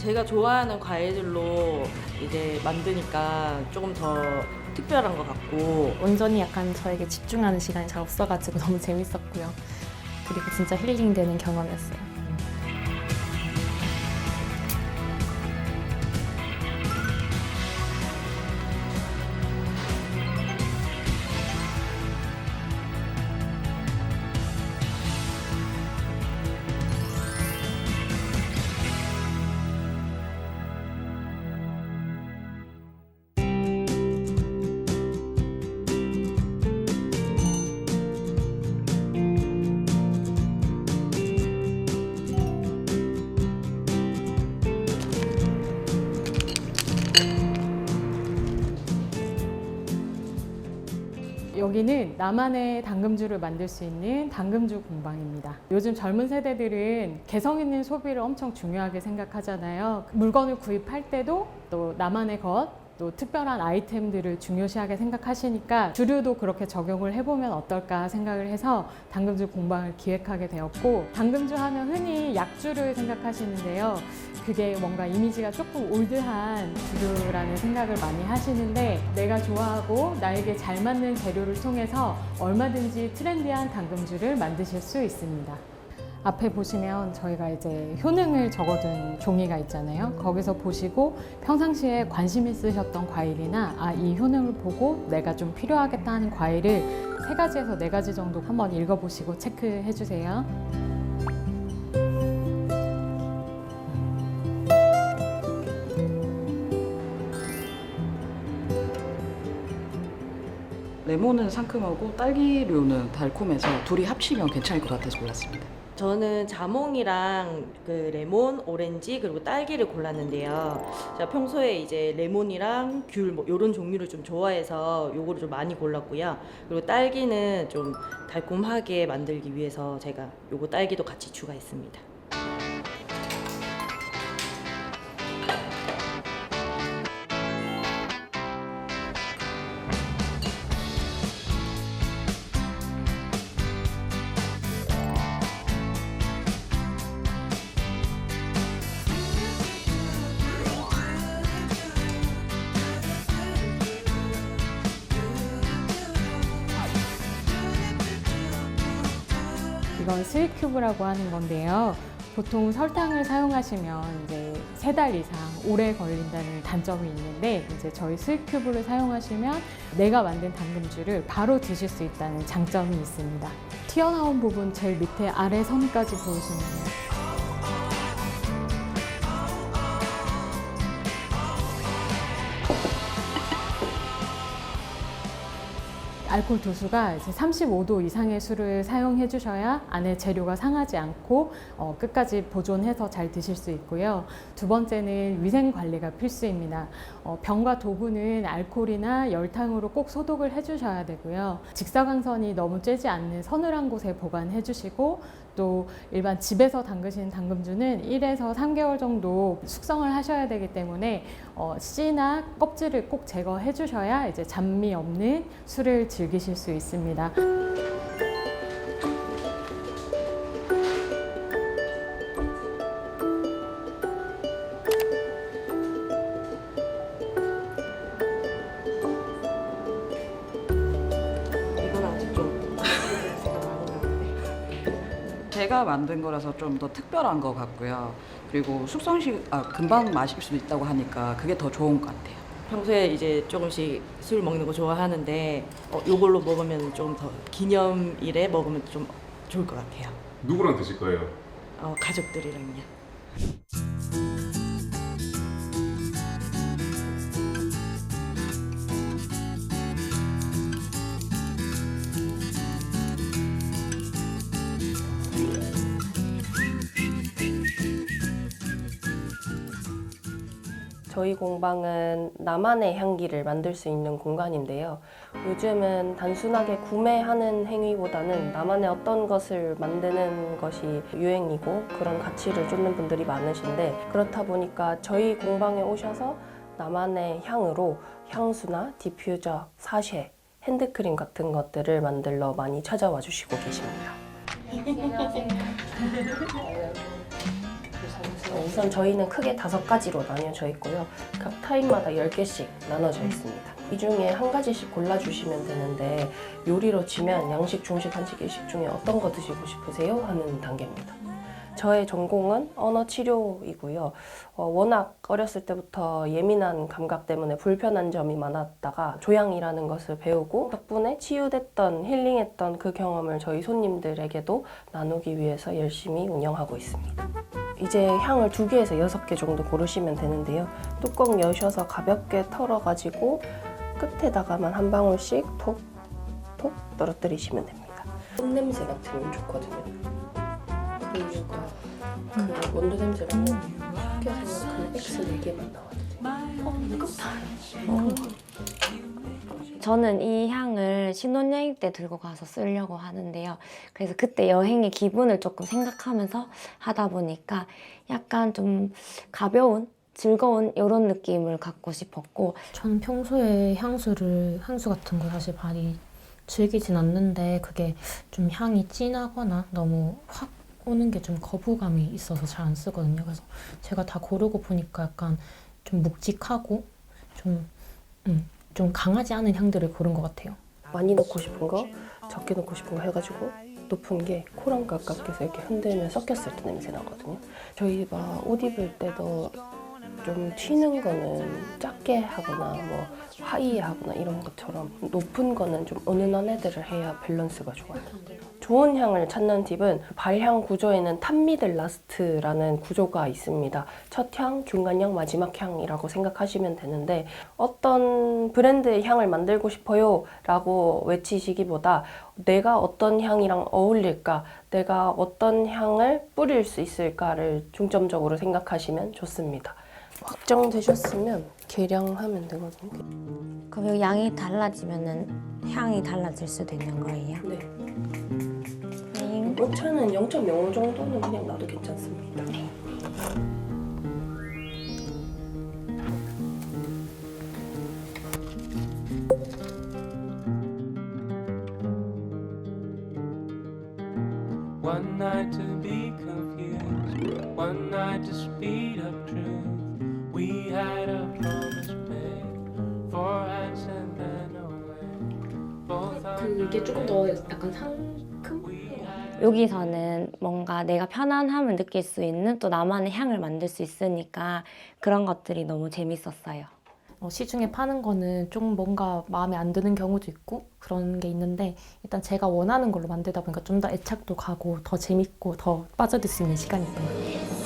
제가 좋아하는 과일들로 이제 만드니까 조금 더 특별한 것 같고 온전히 약간 저에게 집중하는 시간이 잘 없어가지고 너무 재밌었고요. 그리고 진짜 힐링되는 경험이었어요. 여기는 나만의 당금주를 만들 수 있는 당금주 공방입니다. 요즘 젊은 세대들은 개성 있는 소비를 엄청 중요하게 생각하잖아요. 물건을 구입할 때도 또 나만의 것, 또 특별한 아이템들을 중요시하게 생각하시니까 주류도 그렇게 적용을 해보면 어떨까 생각을 해서 당금주 공방을 기획하게 되었고 당금주 하면 흔히 약주를 생각하시는데요. 그게 뭔가 이미지가 조금 올드한 주류라는 생각을 많이 하시는데 내가 좋아하고 나에게 잘 맞는 재료를 통해서 얼마든지 트렌디한 당금주를 만드실 수 있습니다. 앞에 보시면 저희가 이제 효능을 적어둔 종이가 있잖아요. 거기서 보시고 평상시에 관심 있으셨던 과일이나 아, 이 효능을 보고 내가 좀 필요하겠다 하는 과일을 세 가지에서 네 가지 정도 한번 읽어보시고 체크해 주세요. 레몬은 상큼하고 딸기류는 달콤해서 둘이 합치면 괜찮을 것 같아서 골랐습니다. 저는 자몽이랑 그 레몬, 오렌지 그리고 딸기를 골랐는데요. 제가 평소에 이제 레몬이랑 귤뭐 이런 종류를 좀 좋아해서 요거를 좀 많이 골랐고요. 그리고 딸기는 좀 달콤하게 만들기 위해서 제가 요거 딸기도 같이 추가했습니다. 이건 스위큐브라고 하는 건데요. 보통 설탕을 사용하시면 이제 세 달 이상 오래 걸린다는 단점이 있는데 이제 저희 스위큐브를 사용하시면 내가 만든 당금주를 바로 드실 수 있다는 장점이 있습니다. 튀어나온 부분 제일 밑에 아래 선까지 보이시면 알코올 도수가 이제 35도 이상의 술을 사용해 주셔야 안에 재료가 상하지 않고 어, 끝까지 보존해서 잘 드실 수 있고요. 두 번째는 위생 관리가 필수입니다. 어, 병과 도구는 알코올이나 열탕으로 꼭 소독을 해 주셔야 되고요. 직사광선이 너무 쬐지 않는 서늘한 곳에 보관해 주시고 또 일반 집에서 담그시는 당금주는 1에서 3개월 정도 숙성을 하셔야 되기 때문에 어, 씨나 껍질을 꼭 제거해 주셔야 이제 잡미 없는 술을 즐기실 수 있습니다. 제가 만든 거라서 좀 더 특별한 것 같고요. 그리고 숙성시 아, 금방 마실 수 있다고 하니까 그게 더 좋은 것 같아요. 평소에 이제 조금씩 술 먹는 거 좋아하는데 어, 요걸로 먹으면 좀 더 기념일에 먹으면 좀 좋을 것 같아요. 누구랑 드실 거예요? 어, 가족들이랑요. 저희 공방은 나만의 향기를 만들 수 있는 공간인데요. 요즘은 단순하게 구매하는 행위보다는 나만의 어떤 것을 만드는 것이 유행이고 그런 가치를 쫓는 분들이 많으신데 그렇다 보니까 저희 공방에 오셔서 나만의 향으로 향수나 디퓨저, 사쉐, 핸드크림 같은 것들을 만들러 많이 찾아와 주시고 계십니다. 어, 우선 저희는 크게 다섯 가지로 나뉘어져 있고요. 각 타임마다 10개씩 나눠져 있습니다. 이 중에 한 가지씩 골라주시면 되는데 요리로 치면 양식, 중식, 한식, 일식 중에 어떤 거 드시고 싶으세요? 하는 단계입니다. 저의 전공은 언어 치료이고요. 어, 워낙 어렸을 때부터 예민한 감각 때문에 불편한 점이 많았다가 조향이라는 것을 배우고 덕분에 치유됐던 힐링했던 그 경험을 저희 손님들에게도 나누기 위해서 열심히 운영하고 있습니다. 이제 향을 두 개에서 여섯 개 정도 고르시면 되는데요. 뚜껑 여셔서 가볍게 털어가지고 끝에다가만 한 방울씩 톡톡 떨어뜨리시면 됩니다. 꽃 냄새 맡으면 좋거든요. 그 이유가 그 원두 냄새랑 쉽게 생각하면 X 4개만 나와요. 저는 이 향을 신혼여행 때 들고 가서 쓰려고 하는데요. 그래서 그때 여행의 기분을 조금 생각하면서 하다 보니까 약간 좀 가벼운, 즐거운 이런 느낌을 갖고 싶었고 저는 평소에 향수를 향수 같은 거 사실 많이 즐기진 않는데 그게 좀 향이 진하거나 너무 확 오는 게 좀 거부감이 있어서 잘 안 쓰거든요. 그래서 제가 다 고르고 보니까 약간 좀 묵직하고 좀, 음, 좀 강하지 않은 향들을 고른 것 같아요. 많이 넣고 싶은 거, 적게 넣고 싶은 거 해가지고 높은 게 코랑 가깝게 서 이렇게 흔들면 섞였을 때 냄새 나거든요. 저희 막 옷 입을 때도 좀 튀는 거는 작게 하거나 뭐 하이하거나 이런 것처럼 높은 거는 좀 은은한 애들을 해야 밸런스가 좋아요. 좋은 향을 찾는 팁은 발향 구조에는 탑 미들 라스트라는 구조가 있습니다. 첫 향, 중간 향, 마지막 향이라고 생각하시면 되는데 어떤 브랜드의 향을 만들고 싶어요 라고 외치시기보다 내가 어떤 향이랑 어울릴까, 내가 어떤 향을 뿌릴 수 있을까를 중점적으로 생각하시면 좋습니다. 확정되셨으면 계량하면 되거든요. 그럼 여기 양이 달라지면은 향이 달라질 수도 있는 거예요. 네. 네. 오차는 0.05 정도는 그냥 놔도 괜찮습니다. One night to be confused, one night to speed up truth. We had a promise made, four hands and then away. Both 그게 조금 더 약간 상큼? 여기서는 뭔가 내가 편안함을 느낄 수 있는 또 나만의 향을 만들 수 있으니까 그런 것들이 너무 재밌었어요. 어, 시중에 파는 거는 좀 뭔가 마음에 안 드는 경우도 있고 그런 게 있는데 일단 제가 원하는 걸로 만들다 보니까 좀 더 애착도 가고 더 재밌고 더 빠져들 수 있는 시간이었던 것 같아요.